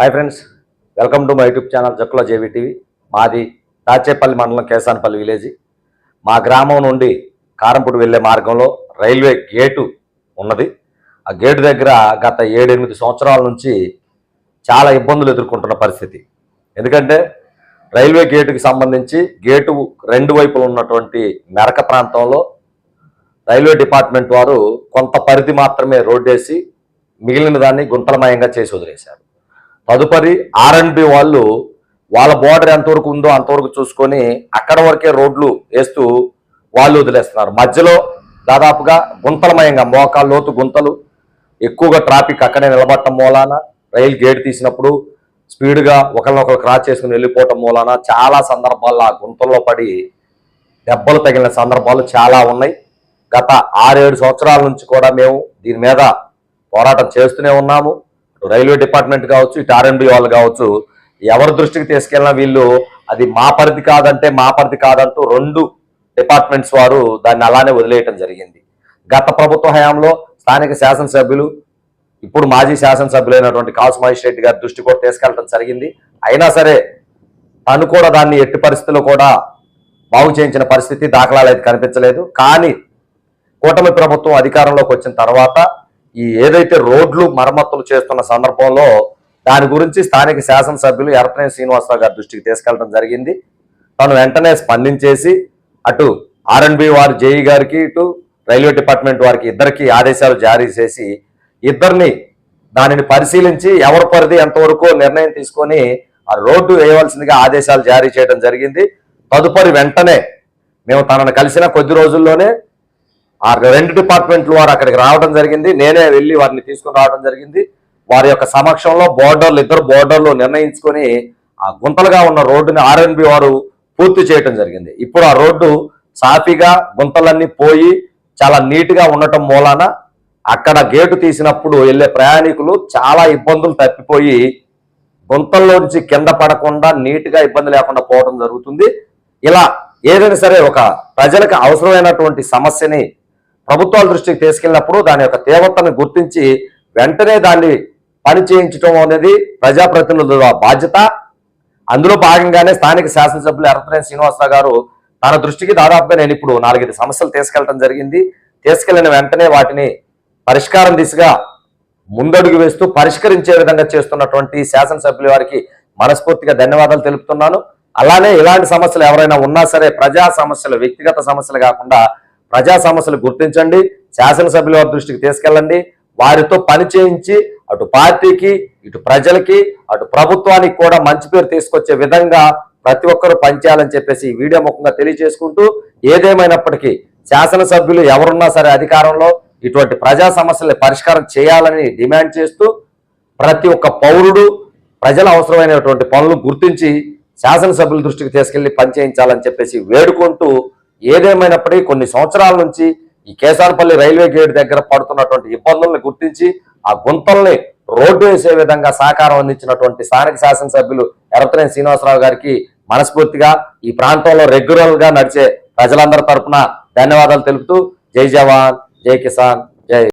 Hi friends welcome to my YouTube channel Jakkula J V. TV Dachepalli మండలం Kesanapalli village. మా గ్రామం నుండి కారంపూడి వెళ్ళే మార్గంలో రైల్వే గేటు ఉన్నది. ఆ గేటు దగ్గర గత ఏడెనిమిది సంవత్సరాల నుంచి చాలా ఇబ్బందులు ఎదుర్కొంటున్న పరిస్థితి. ఎందుకంటే రైల్వే గేటుకి సంబంధించి గేటు రెండు వైపులు ఉన్నటువంటి మెరక ప్రాంతంలో రైల్వే డిపార్ట్మెంట్ వారు కొంత పరిధి మాత్రమే రోడ్డేసి మిగిలిన దాన్ని గుంతలమయంగా చేసి వదిలేశారు. తదుపరి ఆర్ఎండ్బి వాళ్ళు వాళ్ళ బోర్డర్ ఎంతవరకు ఉందో అంతవరకు చూసుకొని అక్కడ వరకే రోడ్లు వేస్తూ వాళ్ళు వదిలేస్తున్నారు. మధ్యలో దాదాపుగా గుంతలమయంగా మోకాలు లోతు గుంతలు ఎక్కువగా ట్రాఫిక్ అక్కడే నిలబడటం మూలాన రైలు గేట్ తీసినప్పుడు స్పీడ్గా ఒకరినొకరు క్రాస్ చేసుకుని వెళ్ళిపోవటం మూలాన చాలా సందర్భాల్లో ఆ గుంతల్లో పడి దెబ్బలు తగిలిన సందర్భాలు చాలా ఉన్నాయి. గత ఆరేడు సంవత్సరాల నుంచి కూడా మేము దీని మీద పోరాటం చేస్తూనే ఉన్నాము. రైల్వే డిపార్ట్మెంట్ కావచ్చు ఇటు ఆర్ఎండి వాళ్ళు కావచ్చు ఎవరి దృష్టికి తీసుకెళ్ళినా వీళ్ళు అది మా పరిధి కాదంటే మా పరిధి కాదంటూ రెండు డిపార్ట్మెంట్స్ వారు దాన్ని అలానే వదిలేయటం జరిగింది. గత ప్రభుత్వ హయాంలో స్థానిక శాసనసభ్యులు ఇప్పుడు మాజీ శాసనసభ్యులైనటువంటి కాసు మహేష్ రెడ్డి గారి దృష్టి కూడా తీసుకెళ్ళడం జరిగింది. అయినా సరే తను కూడా దాన్ని ఎట్టి పరిస్థితుల్లో కూడా బాగు చేయించిన పరిస్థితి దాఖలాలు అయితే కనిపించలేదు. కానీ కూటమి ప్రభుత్వం అధికారంలోకి వచ్చిన తర్వాత ఈ ఏదైతే రోడ్లు మరమ్మతులు చేస్తున్న సందర్భంలో దాని గురించి స్థానిక శాసనసభ్యులు ఎరపనేని శ్రీనివాసరావు గారి దృష్టికి తీసుకెళ్ళడం జరిగింది. తను వెంటనే స్పందించేసి అటు ఆర్ఎన్బి వారి జేఈ గారికి ఇటు రైల్వే డిపార్ట్మెంట్ వారికి ఇద్దరికి ఆదేశాలు జారీ చేసి ఇద్దరిని దానిని పరిశీలించి ఎవరి పరిధి ఎంతవరకు నిర్ణయం తీసుకొని ఆ రోడ్డు వేయవలసిందిగా ఆదేశాలు జారీ చేయడం జరిగింది. తదుపరి వెంటనే మేము తనను కలిసిన కొద్ది రోజుల్లోనే ఆ రెండు డిపార్ట్మెంట్లు వారు అక్కడికి రావడం జరిగింది. నేనే వెళ్ళి వారిని తీసుకుని రావడం జరిగింది. వారి యొక్క సమక్షంలో బోర్డర్లు ఇద్దరు బోర్డర్లు నిర్ణయించుకొని ఆ గుంతలుగా ఉన్న రోడ్డుని ఆర్ఎన్బి వారు పూర్తి చేయటం జరిగింది. ఇప్పుడు ఆ రోడ్డు సాఫీగా గుంతలన్నీ పోయి చాలా నీట్గా ఉండటం మూలాన అక్కడ గేటు తీసినప్పుడు వెళ్ళే ప్రయాణికులు చాలా ఇబ్బందులు తప్పిపోయి గుంతల్లోంచి కింద పడకుండా నీట్గా ఇబ్బంది లేకుండా పోవడం జరుగుతుంది. ఇలా ఏదైనా సరే ఒక ప్రజలకు అవసరమైనటువంటి సమస్యని ప్రభుత్వాల దృష్టికి తీసుకెళ్ళినప్పుడు దాని యొక్క తీవ్రతను గుర్తించి వెంటనే దాన్ని పని చేయించడం అనేది ప్రజాప్రతినిధుల బాధ్యత. అందులో భాగంగానే స్థానిక శాసనసభ్యులు ఎర్రపనేని శ్రీనివాసరావు గారు తన దృష్టికి దాదాపుగా నేను ఇప్పుడు నాలుగైదు సమస్యలు తీసుకెళ్ళడం జరిగింది. తీసుకెళ్ళిన వెంటనే వాటిని పరిష్కారం దిశగా ముందడుగు వేస్తూ పరిష్కరించే విధంగా చేస్తున్నటువంటి శాసనసభ్యుల వారికి మనస్ఫూర్తిగా ధన్యవాదాలు తెలుపుతున్నాను. అలానే ఇలాంటి సమస్యలు ఎవరైనా ఉన్నా సరే ప్రజా సమస్యలు వ్యక్తిగత సమస్యలు కాకుండా ప్రజా సమస్యలు గుర్తించండి శాసనసభ్యుల వారి దృష్టికి తీసుకెళ్ళండి. వారితో పని చేయించి అటు పార్టీకి ఇటు ప్రజలకి అటు ప్రభుత్వానికి కూడా మంచి పేరు తీసుకొచ్చే విధంగా ప్రతి ఒక్కరూ పనిచేయాలని చెప్పేసి ఈ వీడియో ముఖంగా తెలియజేసుకుంటూ ఏదేమైనప్పటికీ శాసనసభ్యులు ఎవరున్నా సరే అధికారంలో ఇటువంటి ప్రజా సమస్యల్ని పరిష్కారం చేయాలని డిమాండ్ చేస్తూ ప్రతి ఒక్క పౌరుడు ప్రజల అవసరమైనటువంటి పనులు గుర్తించి శాసనసభ్యుల దృష్టికి తీసుకెళ్ళి పనిచేయించాలని చెప్పేసి వేడుకుంటూ ఏదేమైనప్పటికీ కొన్ని సంవత్సరాల నుంచి ఈ కేసారపల్లి రైల్వే గేట్ దగ్గర పడుతున్నటువంటి ఇబ్బందుల్ని గుర్తించి ఆ గుంతల్ని రోడ్డు వేసే విధంగా సహకారం అందించినటువంటి స్థానిక శాసనసభ్యులు ఎరపనేని శ్రీనివాసరావు గారికి మనస్ఫూర్తిగా ఈ ప్రాంతంలో రెగ్యులర్గా నడిచే ప్రజలందరి తరఫున ధన్యవాదాలు తెలుపుతూ జై జవాన్ జై కిసాన్.